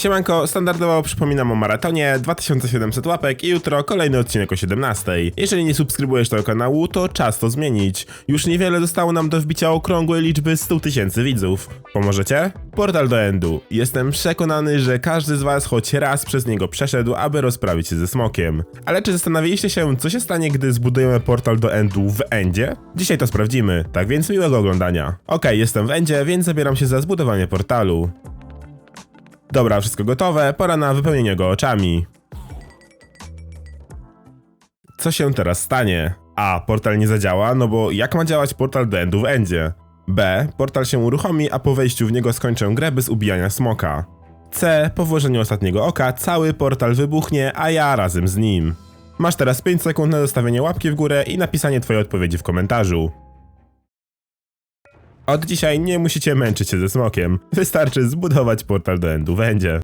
Siemanko, standardowo przypominam o maratonie, 2700 łapek i jutro kolejny odcinek o 17. Jeżeli nie subskrybujesz tego kanału, to czas to zmienić. Już niewiele zostało nam do wbicia okrągłej liczby 100 tysięcy widzów. Pomożecie? Portal do Endu. Jestem przekonany, że każdy z was choć raz przez niego przeszedł, aby rozprawić się ze smokiem. Ale czy zastanawialiście się, co się stanie, gdy zbudujemy portal do Endu w Endzie? Dzisiaj to sprawdzimy, tak więc miłego oglądania. Okej, jestem w Endzie, więc zabieram się za zbudowanie portalu. Dobra, wszystko gotowe, pora na wypełnienie go oczami. Co się teraz stanie? A. Portal nie zadziała, no bo jak ma działać portal do endu w endzie? B. Portal się uruchomi, a po wejściu w niego skończę grę bez ubijania smoka. C. Po włożeniu ostatniego oka cały portal wybuchnie, a ja razem z nim. Masz teraz 5 sekund na zostawienie łapki w górę i napisanie twojej odpowiedzi w komentarzu. Od dzisiaj nie musicie męczyć się ze smokiem. Wystarczy zbudować portal do endu w endzie.